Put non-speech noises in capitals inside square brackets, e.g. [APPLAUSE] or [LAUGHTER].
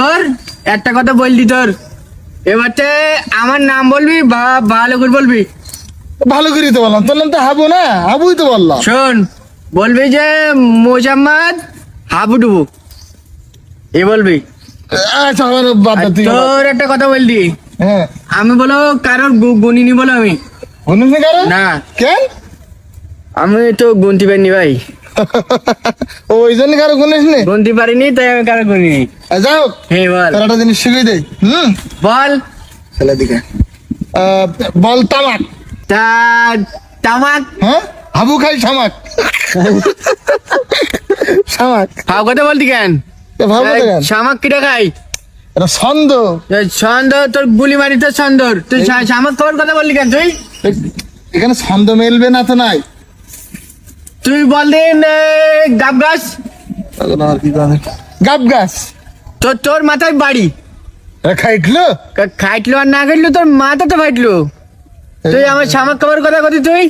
তোর একটা কথা বললি তোর। এবারতে আমার নাম বলবি বা ভালো করে বলবি? ভালো করে তো বললাম। তোর নাম তো হাবু না? হাবুই তো বললাম। শোন বলবি যে মোজাম্মদ হাবুডুবু এ বলবি? আচ্ছা তোর একটা কথা বললি। হ্যাঁ। আমি বলো কারোর গু- গুনিনি বলো আমি। নি কারও না। কেন? আমি তো গুনতে পারিনি ভাই। [LAUGHS] ওই জন্য কারও শুনিস নি? গুনতে পারিনি তাই আমি কারও গুনিনি। যাই হ্যাঁ বল। তোর একটা জিনিস শিখিয়ে দেই। হুম? বল। ছেলে দিকে। বল তামাক। তামাক? হ্যাঁ? হাবু খাই শামাক শামাক ভাব কথা বলতি কেন? শামাক কিটা খাই? এটা ছন্দ। সন্দর তোর গুলি মারি তোর সন্দর তুই শামাক তোর কথা বললি কেন তুই? এখানে ছন্দ মেলবে না তো নাই। তুই বল দিন গাব গাছ? গাব গাছ। তোর তোর মাথায় বাড়ি। খাইটলো? খাইটলো আর না খাইটলো তোর মাথা তো ফাইটলো। তুই আমার শামাক খাবার কথা কতি তুই?